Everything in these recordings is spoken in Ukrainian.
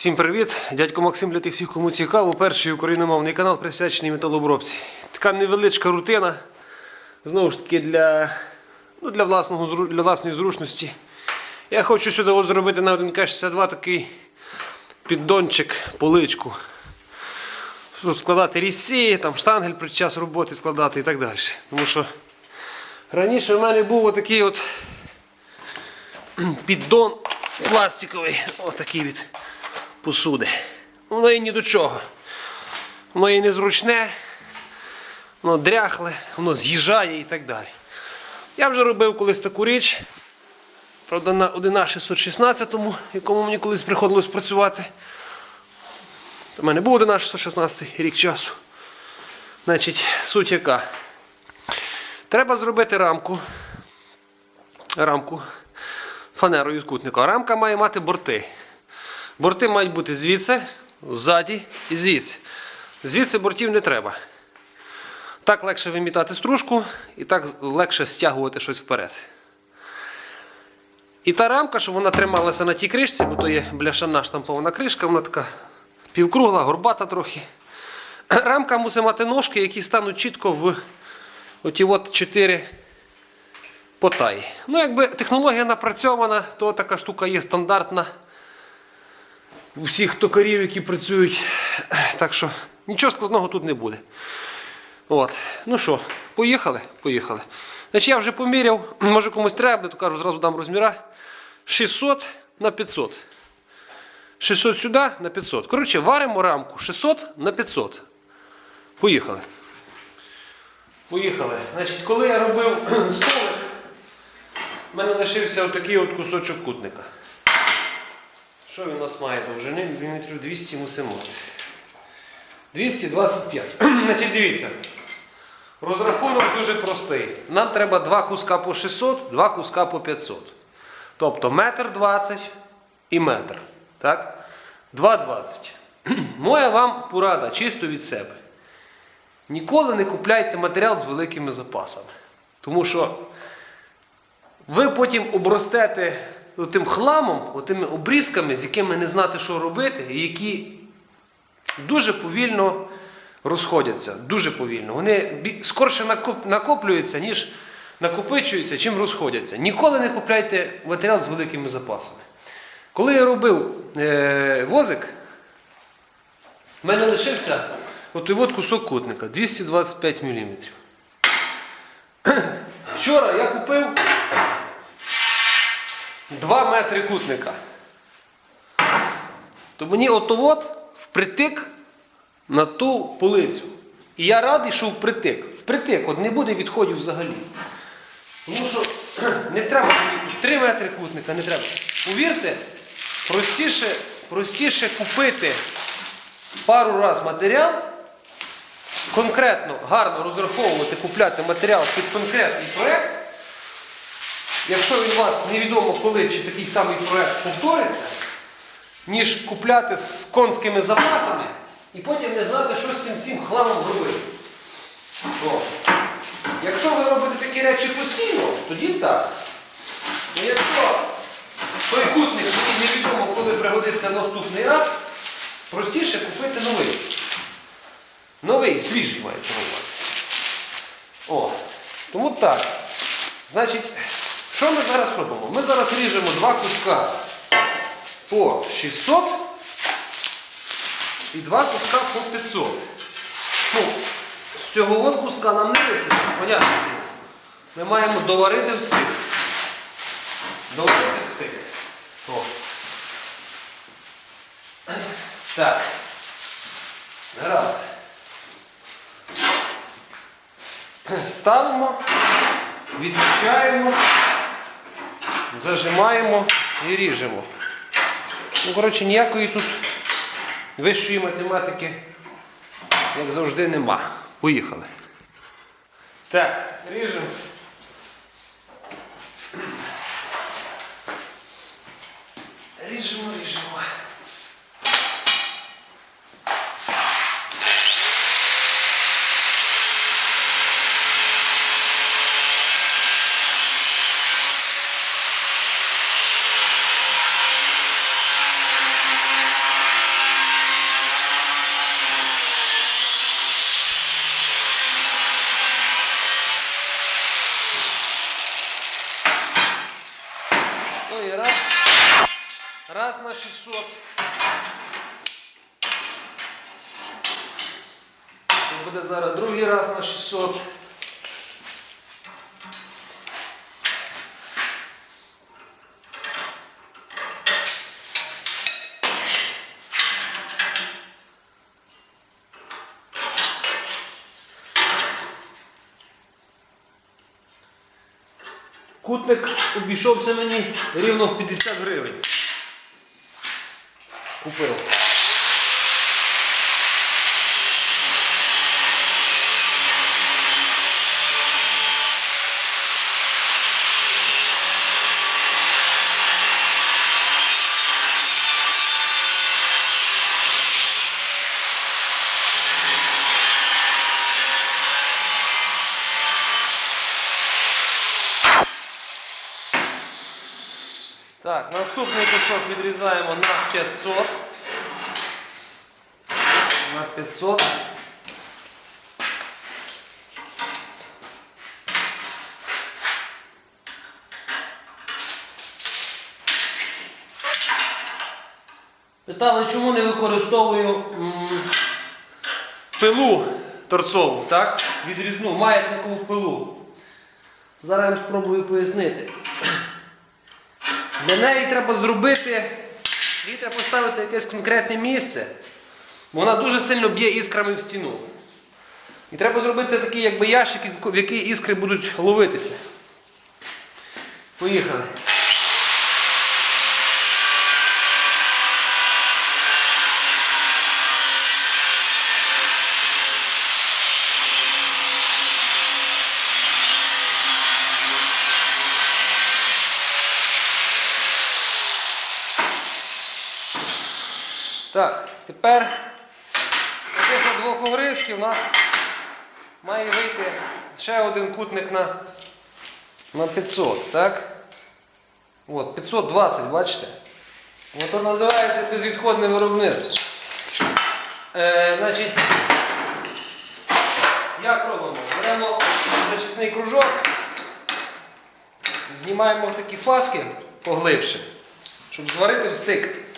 Всім привіт! Дядько Максим для тих всіх, кому цікаво. Перший україномовний канал присвячений металообробці. Така невеличка рутина. Знову ж таки, для, ну, для, власного, для власної зручності. Я хочу сюди от зробити на 1К62 такий піддончик, поличку. Щоб складати різці, там штангель під час роботи складати і так далі. Тому що раніше в мене був отакий от піддон пластиковий, отакий від посуди. Воно і ні до чого. Воно і незручне, воно дряхле, воно з'їжджає і так далі. Я вже робив колись таку річ. Правда, на 11616, якому мені колись приходилось працювати. У мене був 11616 рік часу. Значить, суть яка. Треба зробити рамку. Рамку фанерою з кутника. Рамка має мати борти. Борти мають бути звідси, ззаді і звідси. Звідси бортів не треба. Так легше вимітати стружку і так легше стягувати щось вперед. І та рамка, щоб вона трималася на тій кришці, бо то є бляшана штампована кришка, вона така півкругла, горбата трохи. Рамка мусить мати ножки, які стануть чітко в оті от чотири потай. Ну, якби технологія напрацьована, то така штука є стандартна у всіх токарів, які працюють. Так що нічого складного тут не буде. От. Ну що, поїхали? Поїхали. Значить, я вже поміряв, може комусь треба, то кажу, зразу дам розміра. 600 на 500. 600 сюди на 500. Коротше, варимо рамку 600 на 500. Поїхали. Поїхали. Значить, коли я робив столик, в мене лишився отакий от кусочок кутника. Що він у нас має довжини? Міліметрів 200 мусимо. 225. Значить, дивіться. Розрахунок дуже простий. Нам треба два куска по 600, два куска по 500. Тобто метр 20 і метр. Так? 2,20. Моя вам порада чисто від себе. Ніколи не купляйте матеріал з великими запасами. Тому що ви потім обростете тим хламом, тими обрізками, з якими не знати, що робити, і які дуже повільно розходяться. Дуже повільно. Вони скорше накоплюються, ніж накопичуються, чим розходяться. Ніколи не купляйте матеріал з великими запасами. Коли я робив е, возик, в мене лишився от от кусок кутника 225 мм. Вчора я купив 2 метри кутника. То мені от впритик на ту полицю. І я радий, що впритик. Впритик, от не буде відходів взагалі. Тому що не треба мені 3 метри кутника, не треба. Повірте, простіше, простіше купити пару раз матеріал, конкретно гарно розраховувати, купляти матеріал під конкретний проєкт. Якщо у вас невідомо коли чи такий самий проєкт повториться, ніж купляти з конськими запасами і потім не знати, що з цим всім хламом робити. О. Якщо ви робите такі речі постійно, тоді так. Ну, якщо той кутник мені невідомо, коли пригодиться наступний раз, простіше купити новий. Новий, свіжий мається на увазі. О, тому так. Значить, що ми зараз робимо? Ми зараз ріжемо два куска по 600 і два куска по 500. Ну, з цього от куска нам не вистачить, понятно. Ми маємо доварити в стик. Доварити в стик. О. Так. Гаразд. Ставимо, відмічаємо, зажимаємо і ріжемо. Ну, коротше, ніякої тут вищої математики, як завжди, нема. Поїхали. Так, ріжемо ріжемо. Раз на 600. Це буде зараз другий раз на 600. Кутник обійшовся мені рівно в 50 гривень. Купив. Так, наступний кусок відрізаємо на 500. На 500. Питали, чому не використовую пилу торцову, так? Відрізну маятникову пилу. Зараз я спробую пояснити. Для неї треба зробити, їй треба поставити якесь конкретне місце, бо вона дуже сильно б'є іскрами в стіну. І треба зробити такі якби ящики, в які іскри будуть ловитися. Поїхали. Так, тепер таких двох огризків у нас має вийти ще один кутник на, на 500, так? От, 520, бачите? От це називається безвідходне виробництво. Е, значить, як робимо? Беремо зачисний кружок, знімаємо такі фаски поглибше, щоб зварити в стик.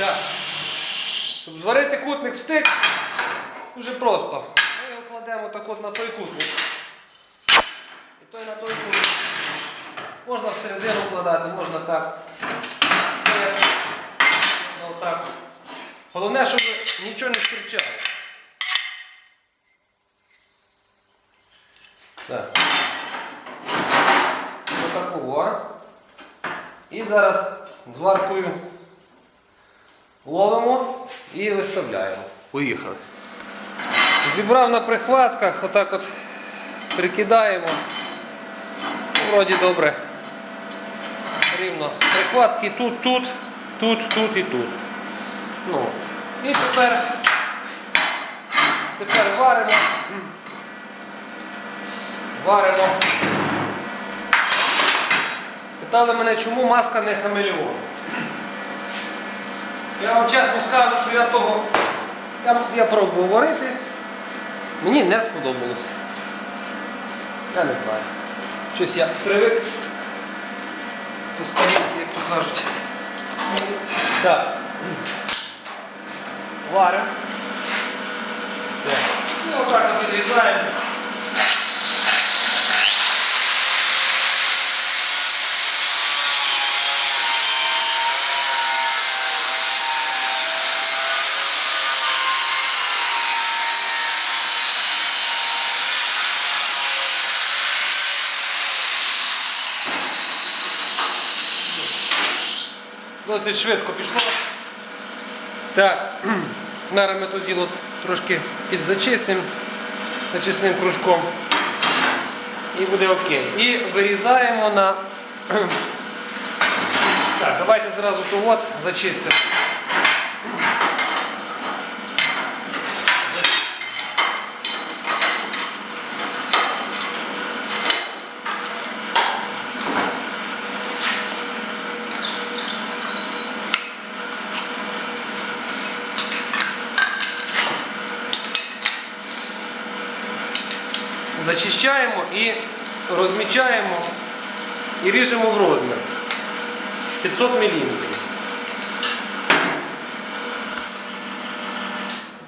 Так. Щоб кутник стик, дуже просто. Ми його кладемо так от на той кутник. І той на той кутник. Можна всередину вкладати, можна так. Можна отак. Головне, щоб нічого не стирчало. Так. Отакого. І зараз зваркою ловимо і виставляємо. Поїхали. Зібрав на прихватках, отак от прикидаємо. Вроді добре. Рівно. Прихватки тут, тут, тут, тут і тут. Ну. І тепер, тепер варимо. Варимо. Питали мене, чому маска не хамелеон. Я вам чесно скажу, що я того я, я пробував варити. Мені не сподобалось. Я не знаю. Щось я привик до старінки, як то кажуть. Так. Варимо. Так. Отак от відрізаємо. Досить швидко пішло. Так, зараз ми тут діло трошки підзачистимо зачисним кружком. І буде окей. І вирізаємо на. Так, давайте зразу то от зачистимо. Зачищаємо і розмічаємо і ріжемо в розмір 500 мм.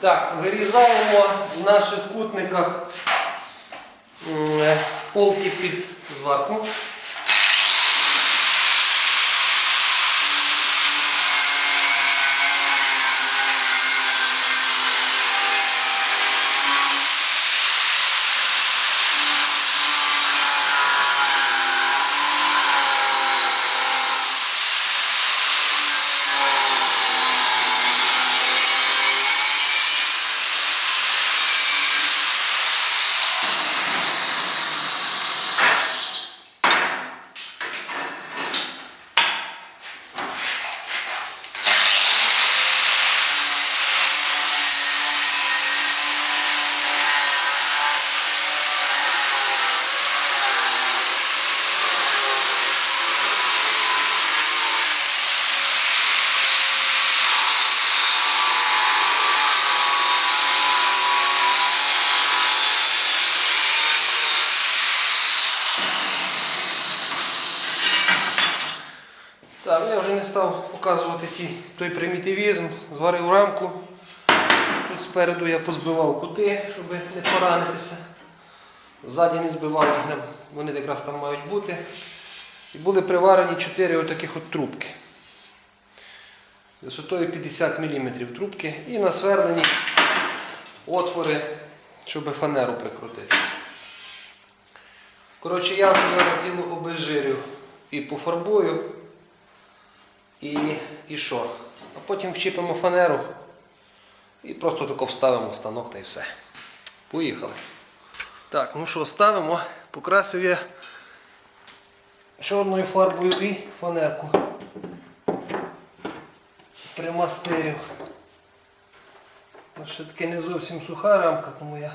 Так, вирізаємо в наших кутниках е, полки під зварку. Так, я вже не став показувати ті, той примітивізм, зварив рамку. Тут спереду я позбивав кути, щоб не поранитися. Ззаді не збивав їх, вони якраз там мають бути. І були приварені 4 отаких от трубки. Висотою 50 мм трубки і насверлені отвори, щоб фанеру прикрутити. Коротше, я це зараз діло обезжирю і пофарбую. І, і що? А потім вчіпимо фанеру і просто тако вставимо в станок та й все. Поїхали. Так, ну що, ставимо. Покрасив я чорною фарбою і фанерку. Примастирив. Ну, ще таки не зовсім суха рамка, тому я.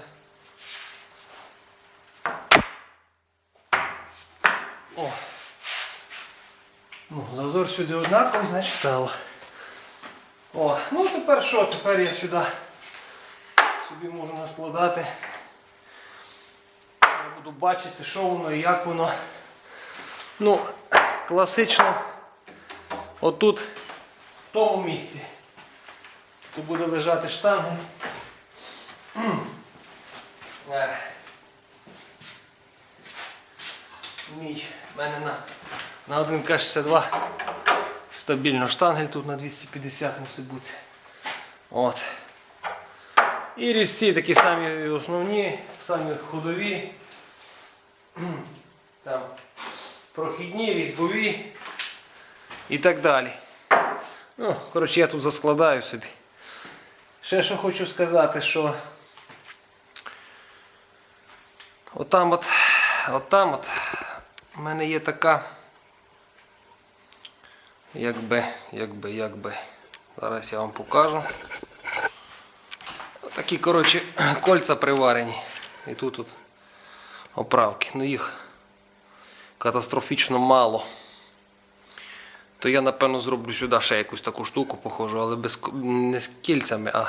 Зазор сюди однаковий, значить стало. О, ну тепер що? Тепер я сюди собі можу наскладати. Я буду бачити, що воно і як воно. Ну, класично отут, в тому місці. Тут буде лежати штангель. М. Е. Мій в мене на, на 1К62 стабільно штангель тут на 250 мусить бути. От. І різці такі самі основні, самі ходові. Там прохідні, різьбові і так далі. Ну, коротше, я тут заскладаю собі. Ще що хочу сказати, що отам от, отам от у мене є така, якби, якби, якби. Зараз я вам покажу. Такі, коротше, кольця приварені. І тут тут оправки. Ну їх катастрофічно мало. То я, напевно, зроблю сюди ще якусь таку штуку похожу, але без, не з кільцями, а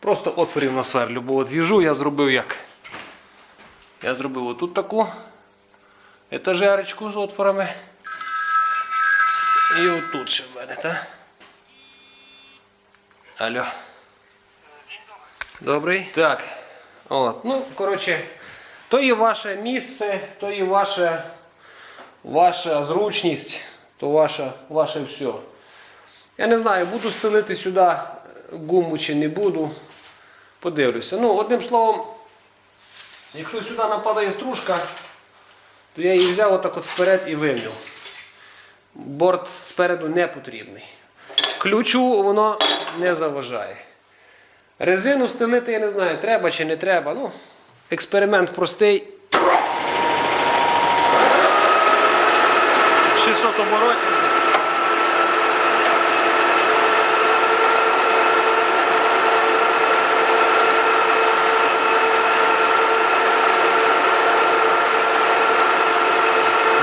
просто отворів на сверлю. Бо от віжу я зробив як. Я зробив отут таку етажерочку з отворами. І отут ще в мене, так? Алло. Добрий. Так. От. Ну, коротше, то є ваше місце, то є ваша, ваша зручність, то ваше, ваше все. Я не знаю, буду стелити сюди гуму чи не буду. Подивлюся. Ну, одним словом, якщо сюди нападає стружка, то я її взяв отак от вперед і вимів. Борт спереду не потрібний. Ключу воно не заважає. Резину стелити, я не знаю, треба чи не треба. Ну, експеримент простий. 600 оборотів.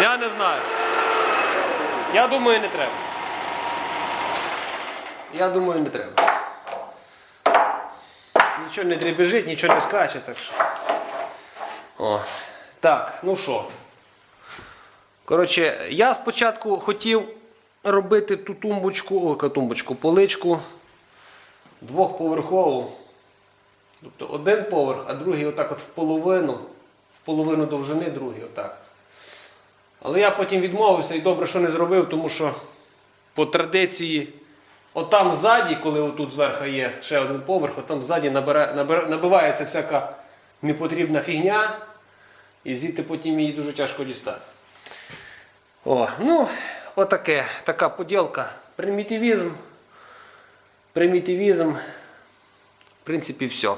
Я не знаю. Я думаю, не треба. Я думаю, не треба. Нічого не дребежить, нічого не скаче, так що. О. Так, ну що. Коротше, я спочатку хотів робити ту тумбочку, о, тумбочку, поличку двохповерхову. Тобто один поверх, а другий отак от в половину, в половину довжини, другий отак. Але я потім відмовився і добре, що не зробив, тому що по традиції, отам ззаді, коли отут зверху є ще один поверх, отам ззаді набивається всяка непотрібна фігня, і звідти потім її дуже тяжко дістати. О, ну, отаке, така поділка. Примітивізм. Примітивізм. В принципі, все.